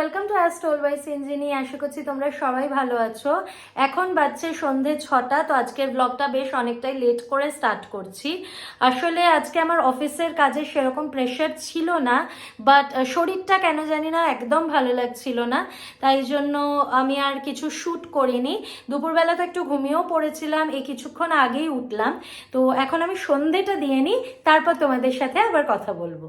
Welcome to Astrol by Sinjini আশা করছি তোমরা সবাই ভালো আছো। এখন বাজছে সন্ধে ছটা, তো আজকের ব্লগটা বেশ অনেকটাই লেট করে স্টার্ট করছি। আসলে আজকে আমার অফিসের কাজে সেরকম প্রেশার ছিল না বাট শরীরটা কেন জানি না একদম ভালো লাগছিল না। তাই জন্য আমি আর কিছু শ্যুট করিনি। দুপুরবেলা তো একটু ঘুমিয়েও পড়েছিলাম এই কিছুক্ষণ আগেই উঠলাম। তো এখন আমি সন্ধেটা দিয়ে নিই, তারপর তোমাদের সাথে আবার কথা বলব।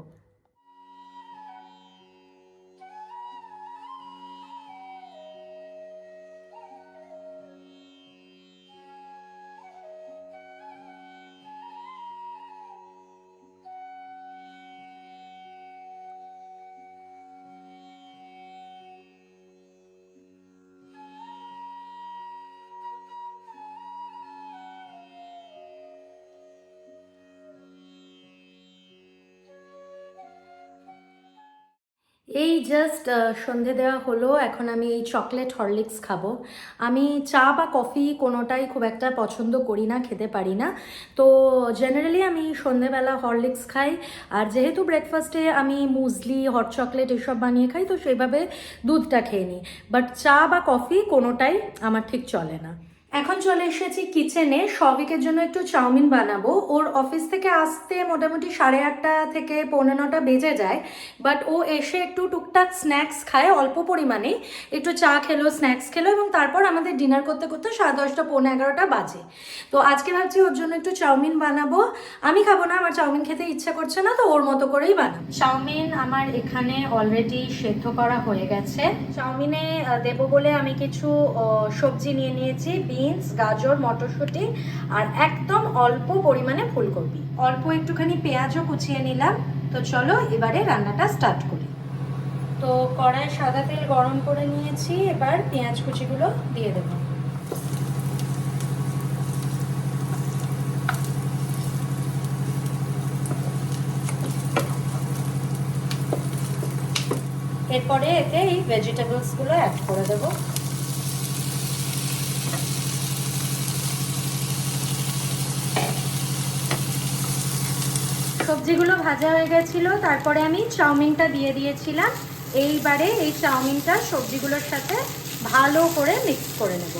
এই জাস্ট সন্ধে দেওয়া হলো, এখন আমি এই চকলেট হরলিক্স খাব। আমি চা বা কফি কোনোটাই খুব একটা পছন্দ করি না, খেতে পারি না। তো জেনারেলি আমি সন্ধেবেলা হরলিক্স খাই, আর যেহেতু ব্রেকফাস্টে আমি মুসলি হট চকলেট এসব বানিয়ে খাই, তো সেইভাবে দুধটা খেয়ে নিই। বাট চা বা কফি কোনোটাই আমার ঠিক চলে না। এখন চলে এসেছি কিচেনে সবিকের জন্য একটু চাউমিন বানাবো। ওর অফিস থেকে আসতে মোটামুটি সাড়ে আটটা থেকে পৌনে নটা বেজে যায়। বাট ও এসে একটু টুকটাক স্ন্যাক্স খায়, অল্প পরিমাণে। একটু চা খেলো স্ন্যাক্স খেলো এবং তারপর আমাদের ডিনার করতে করতে সাড়ে দশটা, পৌনে এগারোটা বাজে। তো আজকে ভাবছি ওর জন্য একটু চাউমিন বানাবো। আমি খাব না, আমার চাউমিন খেতে ইচ্ছা করছে না, তো ওর মতো করেই বানাবো। চাউমিন আমার এখানে অলরেডি সেদ্ধ করা হয়ে গেছে। চাউমিনে দেবো বলে আমি কিছু সবজি নিয়ে নিয়েছি বিনস, গাজর, মটরশুঁটি আর একদম অল্প পরিমাণে ফুলকপি। অল্প একটুখানি পেঁয়াজও কুচিয়ে নিলাম। তো চলো এবারে রান্নাটা স্টার্ট করি। তো কড়াই সাদা তেল গরম করে নিয়েছি। এবার পেঁয়াজ কুচিগুলো দিয়ে দেবো। এরপরে এতে এই ভেজিটেবলসগুলো অ্যাড করে দেবো। সবজিগুলো ভাজা হয়ে গেছিল, তারপরে আমি চাউমিনটা দিয়ে দিয়েছিলাম। এইবারে এই চাউমিনটা সবজিগুলোর সাথে ভালো করে মিক্স করে নেব।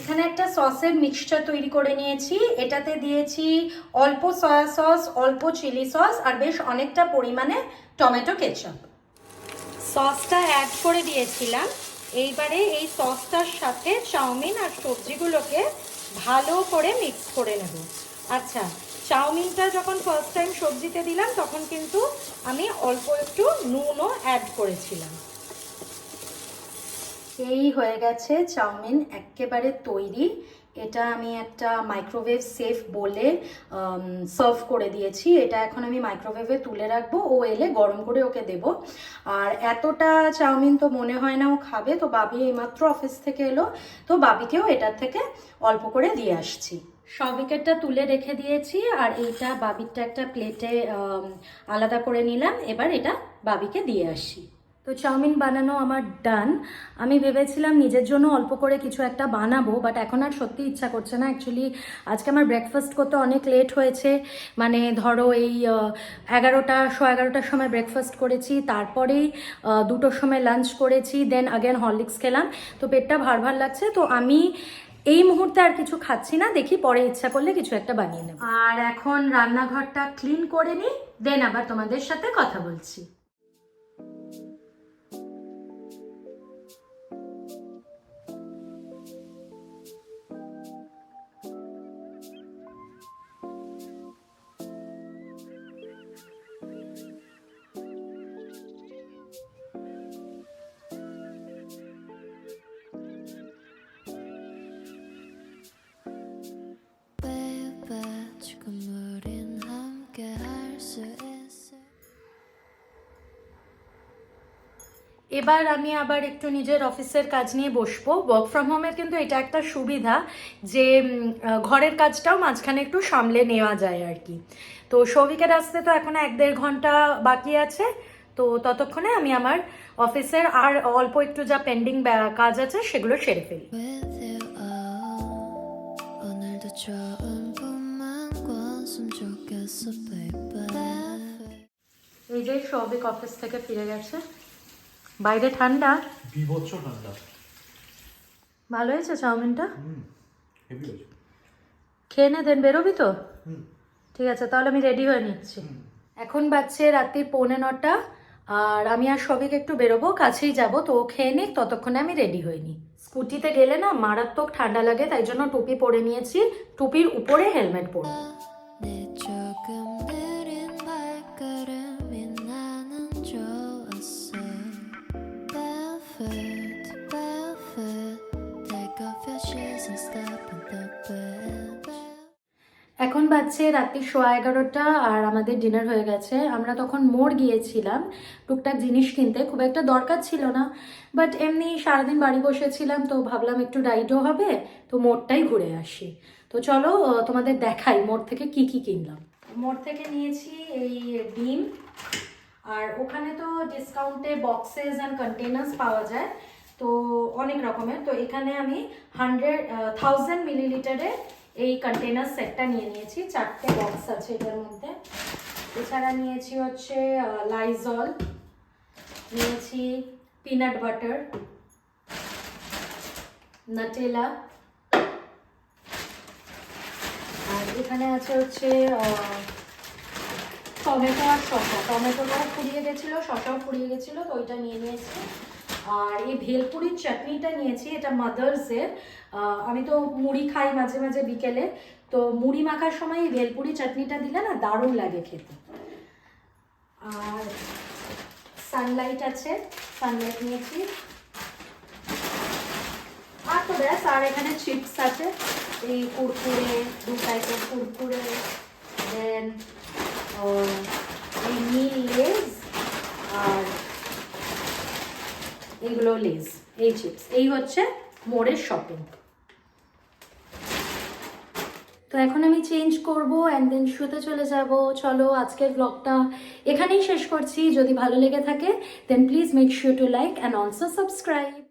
এখানে একটা সসের মিক্সচার তৈরি করে নিয়েছি। এটাতে দিয়েছি অল্প সয়া সস অল্প চিলি সস আর বেশ অনেকটা পরিমাণে টমেটো কেচাপ সসটা অ্যাড করে দিয়েছিলাম। এইবারে এই সসটার সাথে চাউমিন আর সবজিগুলোকে ভালো করে মিক্স করে নেব। আচ্ছা চাউমিনটা যখন ফার্স্ট টাইম সবজিতে দিলাম, তখন কিন্তু আমি অল্প একটু নুনও অ্যাড করেছিলাম। এই হয়ে গেছে চাউমিন একেবারে তৈরি। এটা আমি একটা মাইক্রোওয়েভ সেফ বলে সার্ভ করে দিয়েছি। এটা এখন আমি মাইক্রোওয়েভে তুলে রাখব। ও এলে গরম করে ওকে দেব। আর এতটা চাউমিন তো মনে হয় না ও খাবে। তো বাবি এইমাত্র অফিস থেকে এলো। তো বাবিকেও এটার থেকে অল্প করে দিয়ে আসছি। সবিকেটটা তুলে রেখে দিয়েছি আর এইটা বাবিরটা একটা প্লেটে আলাদা করে নিলাম। এবার এটা বাবিকে দিয়ে আসি। তো চাউমিন বানানো আমার ডান আমি ভেবেছিলাম নিজের জন্য অল্প করে কিছু একটা বানাবো বাট এখন আর সত্যি ইচ্ছা করছে না। অ্যাকচুয়ালি আজকে আমার ব্রেকফাস্ট করতে অনেক লেট হয়েছে। মানে ধরো এই এগারোটা শো এগারোটার সময় ব্রেকফাস্ট করেছি, তারপরেই দুটোর সময় লাঞ্চ করেছি দেন আগেন হরলিক্স খেলাম। তো পেটটা ভার ভার লাগছে। তো আমি এই মুহূর্তে আর কিছু খাচ্ছি না, দেখি পরে ইচ্ছা করলে কিছু একটা বানিয়ে নেব। আর এখন রান্নাঘরটা ক্লিন করে নিই দেন আবার তোমাদের সাথে কথা বলছি। এবার আমি আবার একটু নিজের অফিসের কাজ নিয়ে বসবো। ওয়ার্ক ফ্রম হোমের কিন্তু এটা একটা সুবিধা যে ঘরের কাজটাও মাঝখানে একটু সামলে নেওয়া যায় আর কি। তো সৌভিকের আসতে তো এখন এক দেড় ঘণ্টা বাকি আছে। তো ততক্ষণে আমি আমার অফিসের আর অল্প একটু যা পেন্ডিং কাজ আছে সেগুলো সেরে ফেলি। এই যে সৌভিক অফিস থেকে ফিরে গেছে। বাইরে ঠান্ডা? বিভৎস ঠান্ডা। ভালো হয়েছে চাউমিনটা? খেয়ে নে দেন বেরোবি তো? ঠিক আছে তাহলে আমি রেডি হয়ে নিচ্ছি। এখন বাজছে রাত্রি পৌনে নটা আর আমি আর সবিক একটু বেরোবো কাছেই যাব তো ও খেয়ে নিক ততক্ষণে আমি রেডি হয়ে নিই। স্কুটিতে গেলে না মারাত্মক ঠান্ডা লাগে তাই জন্য টুপি পরে নিয়েছি টুপির উপরে হেলমেট পরবো। বাজছে রাত্রি সোয়া এগারোটা আর আমাদের ডিনার হয়ে গেছে। আমরা তখন মোড় গিয়েছিলাম, টুকটাক জিনিস কিনতে, খুব একটা দরকার ছিল না। বাট এমনি সারাদিন বাড়ি বসেছিলাম, তো ভাবলাম একটু রাইডও হবে, তো মোড়টাই ঘুরে আসি। তো চলো তোমাদের দেখাই মোড় থেকে কি কি কিনলাম। মোড় থেকে নিয়েছি এই ডিম, আর ওখানে তো ডিসকাউন্টে বক্সেস অ্যান্ড কন্টেনার্স পাওয়া যায়, তো অনেক রকমের। তো এখানে আমি হান্ড্রেড থাউজেন্ড মিলিলিটারের এই কন্টেনার সেটটা নিয়ে নিয়েছি। চারটে বক্স আছে এটার মধ্যে। এছাড়া নিয়েছি হচ্ছে লাইজল নিয়েছি পিনাট বাটার নাটেলা আর এখানে আছে হচ্ছে টমেটো আর শসা। টমেটোটাও ফুরিয়ে গেছিল, শসাও ফুরিয়ে গেছিল, তো ওইটা নিয়ে নিয়েছি। আর এই ভেলপুরির চাটনিটা নিয়েছি, এটা মাদার্সের আমি তো মুড়ি খাই মাঝে মাঝে বিকেলে। তো মুড়ি মাখার সময় এই ভেলপুরি চাটনিটা দিলে না দারুণ লাগে খেতে। আর সানলাইট আছে সানলাইট নিয়েছি। আর তো ব্যাস, আর এখানে চিপস আছে। এই কুরকুরে, দু টাইপের কুরকুরে দেন এই নীল লেজ আর এইগুলো লেজ এই চিপস এই হচ্ছে মোড়ের শপিং তো এখন আমি চেঞ্জ করব অ্যান্ড দেন শুতে চলে যাব। চলো আজকের ব্লগটা এখানেই শেষ করছি। যদি ভালো লেগে থাকে then please make sure to like and also subscribe